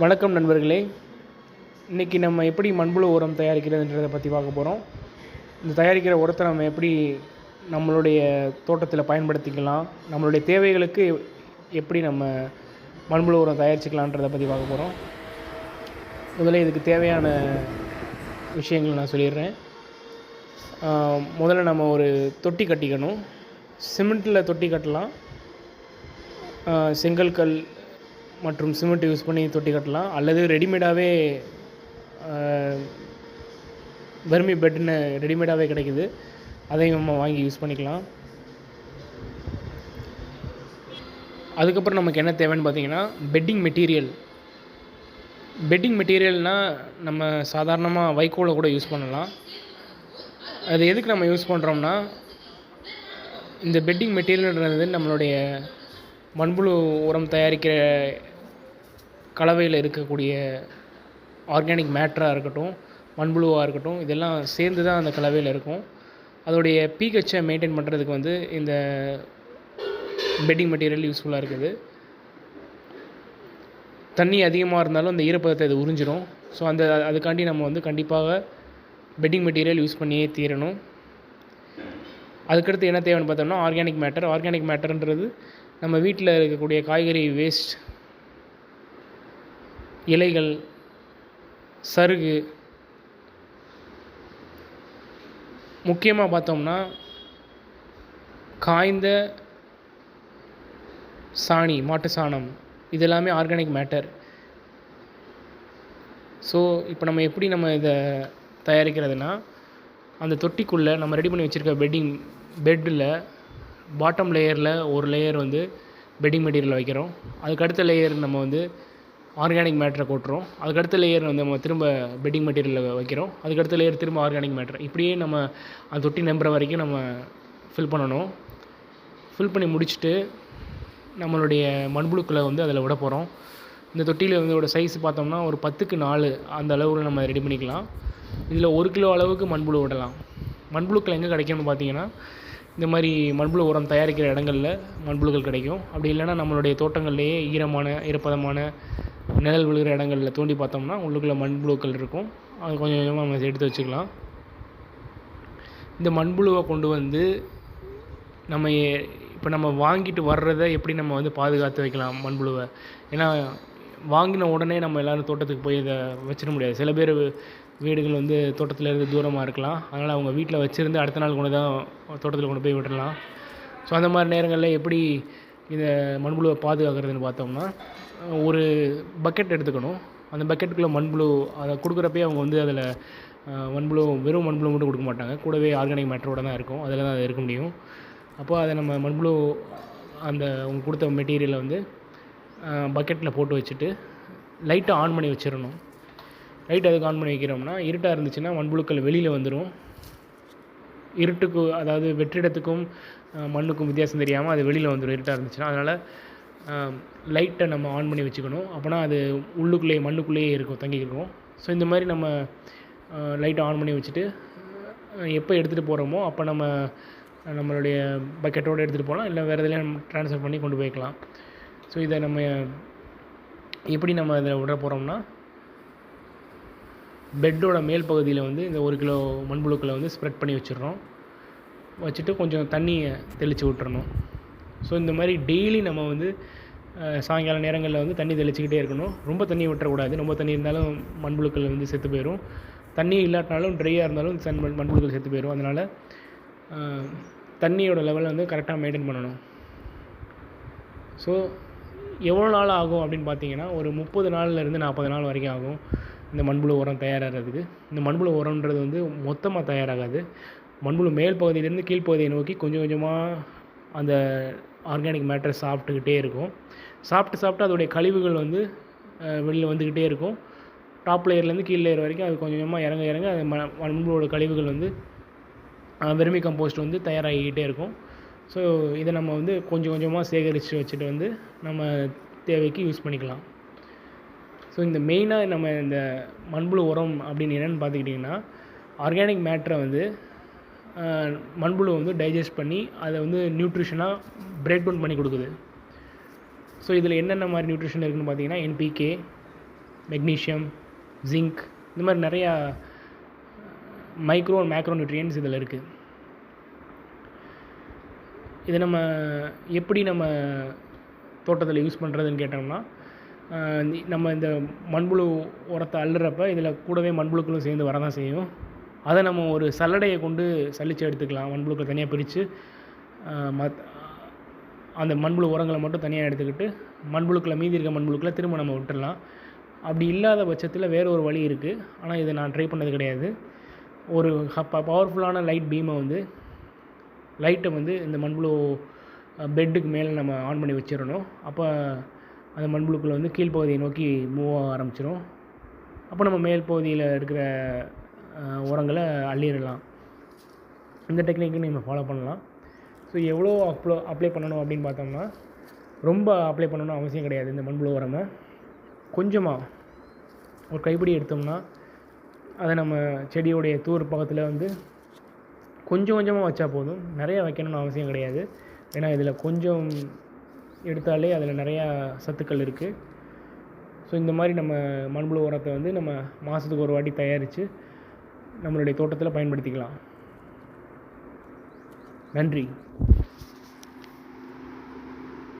வணக்கம் நண்பர்களே. இன்றைக்கி நம்ம எப்படி மண்புழு உரம் தயாரிக்கிறதுன்றதை பற்றி பார்க்க போகிறோம் இந்த தயாரிக்கிற உரத்தை நம்ம எப்படி நம்மளுடைய தோட்டத்தில் பயன்படுத்திக்கலாம் நம்மளுடைய தேவைகளுக்கு எப்படி நம்ம மண்புழு உரம் தயாரிச்சுக்கலான்றதை பற்றி பார்க்க போகிறோம் முதல்ல இதுக்கு தேவையான விஷயங்கள் நான் சொல்லிடுறேன். முதல்ல நம்ம ஒரு தொட்டி கட்டிக்கணும். சிமெண்ட்டில் தொட்டி கட்டலாம். செங்கல் கல் மற்றும் சிமெண்ட் யூஸ் பண்ணி தொட்டி கட்டலாம். அல்லது ரெடிமேடாகவே வெர்மி பெட்னு ரெடிமேடாகவே கிடைக்குது. அதையும் நம்ம வாங்கி யூஸ் பண்ணிக்கலாம். அதுக்கப்புறம் நமக்கு என்ன தேவைன்னு பார்த்தீங்கன்னா பெட்டிங் மெட்டீரியல். பெட்டிங் மெட்டீரியல்னால் நம்ம சாதாரணமாக வைக்கோலை கூட யூஸ் பண்ணலாம். அது எதுக்கு நம்ம யூஸ் பண்ணுறோம்னா இந்த பெட்டிங் மெட்டீரியல்ன்றது நம்மளுடைய மண்புழு உரம் தயாரிக்கிற கலவையில் இருக்கக்கூடிய ஆர்கானிக் மேட்டராக இருக்கட்டும் மண்புழுவாக இருக்கட்டும் இதெல்லாம் சேர்ந்து தான் அந்த கலவையில் இருக்கும். அதோடைய பிஹெச்சை மெயின்டைன் பண்ணுறதுக்கு வந்து இந்த பெட்டிங் மெட்டீரியல் யூஸ்ஃபுல்லாக இருக்குது. தண்ணி அதிகமாக இருந்தாலும் அந்த ஈரப்பதத்தை இது உறிஞ்சிரும். ஸோ அந்த அதுக்காண்டி நம்ம வந்து கண்டிப்பாக பெட்டிங் மெட்டீரியல் யூஸ் பண்ணியே தீரணும். அதுக்கடுத்து என்ன தேவைன்னு பார்த்தோம்னா ஆர்கானிக் மேட்டர் ஆர்கானிக் மேட்டர்ன்றது நம்ம வீட்டில் இருக்கக்கூடிய காய்கறி வேஸ்ட் இலைகள் சருகு. முக்கியமாக பார்த்தோம்னா காய்ந்த சாணி மாட்டு சாணம் இது எல்லாமே ஆர்கானிக் மேட்டர் ஸோ இப்போ நம்ம எப்படி நம்ம இதை தயாரிக்கிறதுனா அந்த தொட்டிக்குள்ளே நம்ம ரெடி பண்ணி வச்சுருக்க பெட்டிங் பெட்டில் பாட்டம் லேயரில் ஒரு லேயர் வந்து பெட்டிங் மெட்டீரியல் வைக்கிறோம். அதுக்கு அடுத்த லேயர் நம்ம வந்து ஆர்கானிக் மேட்டரை கொட்டுறோம். அதுக்கடுத்த லேயர் வந்து நம்ம திரும்ப பெட்டிங் மெட்டீரியலில் வைக்கிறோம். அதுக்கடுத்த லேயர் திரும்ப ஆர்கானிக் மேட்டர் இப்படியே நம்ம அந்த தொட்டி நம்புற வரைக்கும் நம்ம ஃபில் பண்ணணும். ஃபில் பண்ணி முடிச்சுட்டு நம்மளுடைய மண்புழுக்களை வந்து அதில் விட போகிறோம் இந்த தொட்டியில் வந்து ஒரு சைஸ் பார்த்தோம்னா ஒரு பத்துக்கு நாலு அந்த அளவில் நம்ம ரெடி பண்ணிக்கலாம். இதில் ஒரு கிலோ அளவுக்கு மண்புழு விடலாம் மண்புழுக்கள் எங்கே கிடைக்கும்னு பார்த்தீங்கன்னா இந்த மாதிரி மண்புழு உரம் தயாரிக்கிற இடங்களில் மண்புழுக்கள் கிடைக்கும். அப்படி இல்லைன்னா நம்மளுடைய தோட்டங்கள்லேயே ஈரமான ஈரப்பதமான நிழல் விழுகிற இடங்களில் தோண்டி பார்த்தோம்னா உள்ளுக்குள்ளே மண்புழுக்கள் இருக்கும். அது கொஞ்சம் கொஞ்சமாக நம்ம எடுத்து வச்சுக்கலாம். இந்த மண்புழுவை கொண்டு வந்து நம்ம இப்போ நம்ம வாங்கிட்டு வர்றதை எப்படி நம்ம வந்து பாதுகாத்து வைக்கலாம் மண்புழுவை ஏன்னா வாங்கின உடனே நம்ம எல்லோரும் தோட்டத்துக்கு போய் இதை வச்சிட முடியாது. சில பேர் வீடுகள் வந்து தோட்டத்தில் இருந்து தூரமாக இருக்கலாம். அதனால் அவங்க வீட்டில் வச்சுருந்து அடுத்த நாள் கொண்டு தான் தோட்டத்தில் கொண்டு போய் விட்டுடலாம். ஸோ அந்த மாதிரி நேரங்களில் எப்படி இந்த மண்புழுவை பாதுகாக்கிறதுன்னு பார்த்தோம்னா ஒரு பக்கெட் எடுத்துக்கணும். அந்த பக்கெட்டுக்குள்ளே மண்புழு அதை கொடுக்குறப்பே அவங்க வந்து அதில் மண்புழு வெறும் மண்புழு மட்டும் கொடுக்க மாட்டாங்க. கூடவே ஆர்கானிக் மேட்டரோட தான் இருக்கும். அதில் தான் அது இருக்க முடியும். அப்போ அதை நம்ம மண்புழு அந்த அவங்க கொடுத்த மெட்டீரியலை வந்து பக்கெட்டில் போட்டு வச்சுட்டு லைட்டை ஆன் பண்ணி வச்சிடணும். லைட் அதுக்கு ஆன் பண்ணி வைக்கிறோம்னா இருட்டாக இருந்துச்சுன்னா மண்புழுக்கள் வெளியில் வந்துடும் இருட்டுக்கு அதாவது வெற்றிடத்துக்கும் மண்ணுக்கும் வித்தியாசம் தெரியாமல் அது வெளியில் வந்துடும் இருட்டாக இருந்துச்சுன்னா. அதனால் லைட்டை நம்ம ஆன் பண்ணி வச்சுக்கணும். அப்போனா அது உள்ளுக்குள்ளேயே மண்ணுக்குள்ளேயே இருக்கும் தங்கியிருக்கும். ஸோ இந்த மாதிரி நம்ம லைட்டை ஆன் பண்ணி வச்சுட்டு எப்போ எடுத்துகிட்டு போகிறோமோ அப்போ நம்ம நம்மளுடைய பக்கெட்டோடு எடுத்துகிட்டு போகலாம். இல்லை வேறு எதுலையும் ட்ரான்ஸ்ஃபர் பண்ணி கொண்டு போய்க்கலாம். ஸோ இதை நம்ம எப்படி நம்ம இதில் விட போகிறோம்னா பெட்டோட மேல் பகுதியில் வந்து இந்த ஒரு கிலோ மண்புழுக்களை வந்து ஸ்ப்ரெட் பண்ணி வச்சிடுறோம். வச்சுட்டு கொஞ்சம் தண்ணியை தெளித்து விட்டுறணும். ஸோ இந்த மாதிரி டெய்லி நம்ம வந்து சாயங்கால நேரங்களில் வந்து தண்ணி தெளிச்சிக்கிட்டே இருக்கணும். ரொம்ப தண்ணி விட்டுறக்கூடாது. ரொம்ப தண்ணி இருந்தாலும் மண்புழுக்கள் வந்து செத்து போயிடும் தண்ணி இல்லாட்டினாலும் ட்ரையாக இருந்தாலும் சன் மண் மண்புழுக்கள் செத்து போயிடும் அதனால் தண்ணியோட லெவலை வந்து கரெக்டாக மெயின்டைன் பண்ணணும். ஸோ எவ்வளோ நாள் ஆகும் அப்படின்னு பார்த்தீங்கன்னா ஒரு முப்பது நாள்லேருந்து நாற்பது நாள் வரைக்கும் ஆகும். இந்த மண்புழு உரம் தயாராகிறதுக்கு. இந்த மண்புழு உரம்ன்றது வந்து மொத்தமாக தயாராகாது. மண்புழு மேல் பகுதியிலேருந்து கீழ்ப்பகுதியை நோக்கி கொஞ்சம் கொஞ்சமாக அந்த ஆர்கானிக் மேட்டரை சாப்பிட்டுக்கிட்டே இருக்கும். சாப்பிட்டு சாப்பிட்டு அதோடைய கழிவுகள் வந்து வெளியில் வந்துக்கிட்டே இருக்கும். டாப் லேயர்லேருந்து கீழ் லேயர் வரைக்கும் அது கொஞ்சம் கொஞ்சமாக இறங்க இறங்க அது ம மண்புழுவோட கழிவுகள் வந்து வெர்மி கம்போஸ்ட் வந்து தயாராகிக்கிட்டே இருக்கும். ஸோ இதை நம்ம வந்து கொஞ்சம் கொஞ்சமாக சேகரித்து வச்சுட்டு வந்து நம்ம தேவைக்கு யூஸ் பண்ணிக்கலாம். ஸோ இந்த மெயினாக நம்ம இந்த மண்புழு உரம் அப்படின்னு என்னென்னு பார்த்துக்கிட்டிங்கன்னா ஆர்கானிக் மேட்டரை வந்து மண்புழு வந்து டைஜஸ்ட் பண்ணி அதை வந்து நியூட்ரிஷனாக பிரேக் டவுன் பண்ணி கொடுக்குது. ஸோ இதில் என்னென்ன மாதிரி நியூட்ரிஷன் இருக்குதுன்னு பார்த்தீங்கன்னா என்பிகே மெக்னீஷியம் ஜிங்க் இந்த மாதிரி நிறையா மைக்ரோ மேக்ரோ நியூட்ரியன்ஸ் இதில் இருக்குது இதை நம்ம எப்படி நம்ம தோட்டத்தில் யூஸ் பண்ணுறதுன்னு கேட்டோம்னா நம்ம இந்த மண்புழு உரத்தை அள்ளுறப்ப இதில் கூடவே மண்புழுக்களும் சேர்ந்து வரதான் செய்யும். அதை நம்ம ஒரு சல்லடையை கொண்டு சலிச்சு எடுத்துக்கலாம். மண்புழுக்களை தனியாக பிரித்து மத் அந்த மண்புழு உரங்களை மட்டும் தனியாக எடுத்துக்கிட்டு மண்புழுக்களை மீதி இருக்க மண்புழுக்களை திரும்ப நம்ம விட்டுடலாம். அப்படி இல்லாத பட்சத்தில் வேறு ஒரு வழி இருக்குது ஆனால் இதை நான் ட்ரை பண்ணது கிடையாது. ஒரு பவர்ஃபுல்லான லைட் பீமை வந்து லைட்டை வந்து இந்த மண்புழு பெட்டுக்கு மேலே நம்ம ஆன் பண்ணி வச்சிடணும். அப்போ அந்த மண்புழுக்களை வந்து கீழ்ப்பகுதியை நோக்கி மூவ் ஆக ஆரம்பிச்சிடும் அப்போ நம்ம மேல் பகுதியில் இருக்கிற உரங்களை அள்ளிடலாம். இந்த டெக்னிக்கை நம்ம ஃபாலோ பண்ணலாம். ஸோ எவ்வளோ அப்ளோ அப்ளை பண்ணணும் அப்படின்னு பார்த்தோம்னா ரொம்ப அப்ளை பண்ணணும் அவசியம் கிடையாது இந்த மண்புழு உரமை. கொஞ்சமாக ஒரு கைப்பிடி எடுத்தோம்னா அதை நம்ம செடியோடைய தூர் பக்கத்தில் வந்து கொஞ்சம் கொஞ்சமாக வச்சா போதும். நிறையா வைக்கணும்னு அவசியம் கிடையாது. ஏன்னா இதில் கொஞ்சம் எடுத்தாலே அதில் நிறையா சத்துக்கள் இருக்குது ஸோ இந்த மாதிரி நம்ம மண்புழு உரத்தை வந்து நம்ம மாதத்துக்கு ஒரு வாட்டி தயாரித்து நம்மளுடைய தோட்டத்தில் பயன்படுத்திக்கலாம். நன்றி.